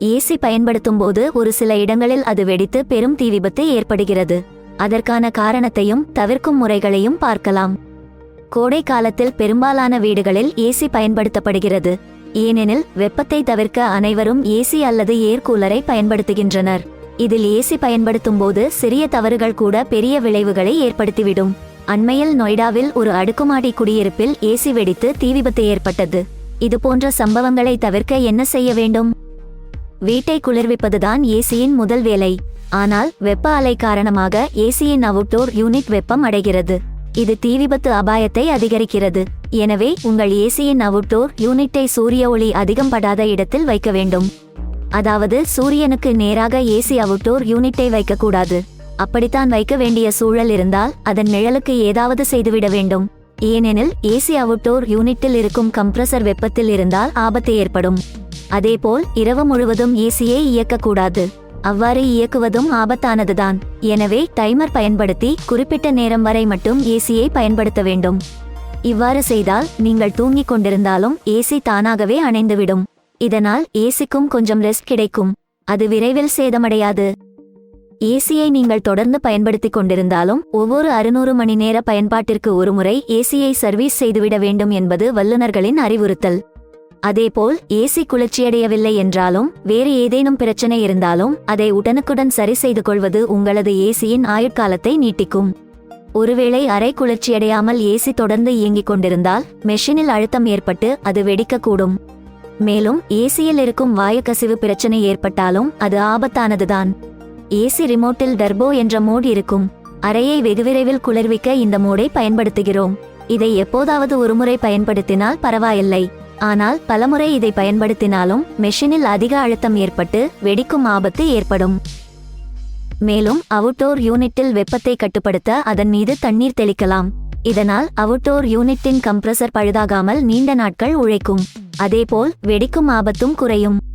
AC பயன்படுத்தும் போது ஒரு சில இடங்களில் அது வெடித்து பெரும் தீ விபத்து ஏற்படுகிறது. அதற்கான காரணத்தையும் தவிர்க்கும் முறைகளையும் பார்க்கலாம். கோடை காலத்தில் பெரும்பாலான வீடுகளில் ஏசி பயன்படுத்தப்படுகிறது. ஏனெனில் வெப்பத்தை தவிர்க்க அனைவரும் ஏசி அல்லது ஏர் கூலரை பயன்படுத்துகின்றனர். இதில் ஏசி பயன்படுத்தும் போது சிறிய தவறுகள் கூட பெரிய விளைவுகளை ஏற்படுத்திவிடும். அண்மையில் நொய்டாவில் ஒரு அடுக்குமாடி குடியிருப்பில் ஏசி வெடித்து தீ விபத்து ஏற்பட்டது. இதுபோன்ற சம்பவங்களை தவிர்க்க என்ன செய்ய வேண்டும்? வீட்டை குளிர்விப்பதுதான் ஏசியின் முதல் வேலை. ஆனால் வெப்ப அலை காரணமாக ஏசியின் அவுட்டோர் யூனிட் வெப்பம் அடைகிறது. இது தீ விபத்து அபாயத்தை அதிகரிக்கிறது. எனவே உங்கள் ஏசியின் அவுட்டோர் யூனிட்டை சூரிய ஒளி அதிகம் படாத இடத்தில் வைக்க வேண்டும். அதாவது சூரியனுக்கு நேராக ஏசி அவுட்டோர் யூனிட்டை வைக்கக்கூடாது. அப்படித்தான் வைக்க வேண்டிய சூழல் இருந்தால் அதன் நிழலுக்கு ஏதாவது செய்துவிட வேண்டும். ஏனெனில் ஏசி அவுட்டோர் யூனிட்டில் இருக்கும் கம்ப்ரசர் வெப்பத்தில் இருந்தால் ஆபத்து ஏற்படும். அதேபோல் இரவு முழுவதும் ஏசியை இயக்கக்கூடாது. அவ்வாறு இயக்குவதும் ஆபத்தானதுதான். எனவே டைமர் பயன்படுத்தி குறிப்பிட்ட நேரம் வரை மட்டும் ஏசியை பயன்படுத்த வேண்டும். இவ்வாறு செய்தால் நீங்கள் தூங்கிக் கொண்டிருந்தாலும் ஏசி தானாகவே அணைந்துவிடும். இதனால் ஏசிக்கும் கொஞ்சம் ரெஸ்ட் கிடைக்கும். அது விரைவில் சேதமடையாது. ஏசியை நீங்கள் தொடர்ந்து பயன்படுத்திக் கொண்டிருந்தாலும் ஒவ்வொரு அறுநூறு மணி நேர பயன்பாட்டிற்கு ஒருமுறை ஏசியை சர்வீஸ் செய்துவிட வேண்டும் என்பது வல்லுநர்களின் அறிவுறுத்தல். அதேபோல் ஏசி குளிர்ச்சியடையவில்லை என்றாலும் வேறு ஏதேனும் பிரச்சனை இருந்தாலும் அதை உடனுக்குடன் சரி செய்து கொள்வது உங்களது ஏசியின் ஆயுட்காலத்தை நீட்டிக்கும். ஒருவேளை அரை குளிர்ச்சியடையாமல் ஏசி தொடர்ந்து இயங்கிக் கொண்டிருந்தால் மெஷினில் அழுத்தம் ஏற்பட்டு அது வெடிக்கக்கூடும். மேலும் ஏசியில் இருக்கும் வாயு கசிவு பிரச்சனை ஏற்பட்டாலும் அது ஆபத்தானதுதான். ஏசி ரிமோட்டில் டர்போ என்ற மோட் இருக்கும். அறையை வெகுவிரைவில் குளிர்விக்க இந்த மோடை பயன்படுத்துகிறோம். இதை எப்போதாவது ஒருமுறை பயன்படுத்தினால் பரவாயில்லை. ஆனால் பலமுறை இதை பயன்படுத்தினாலும் மெஷினில் அதிக அழுத்தம் ஏற்பட்டு வெடிக்கும் ஆபத்து ஏற்படும். மேலும் அவுட்டோர் யூனிட்டில் வெப்பத்தை கட்டுப்படுத்த அதன் மீது தண்ணீர் தெளிக்கலாம். இதனால் அவுட்டோர் யூனிட்டின் கம்ப்ரசர் பழுதாகாமல் நீண்ட நாட்கள் உழைக்கும். அதேபோல் வெடிக்கும் ஆபத்தும் குறையும்.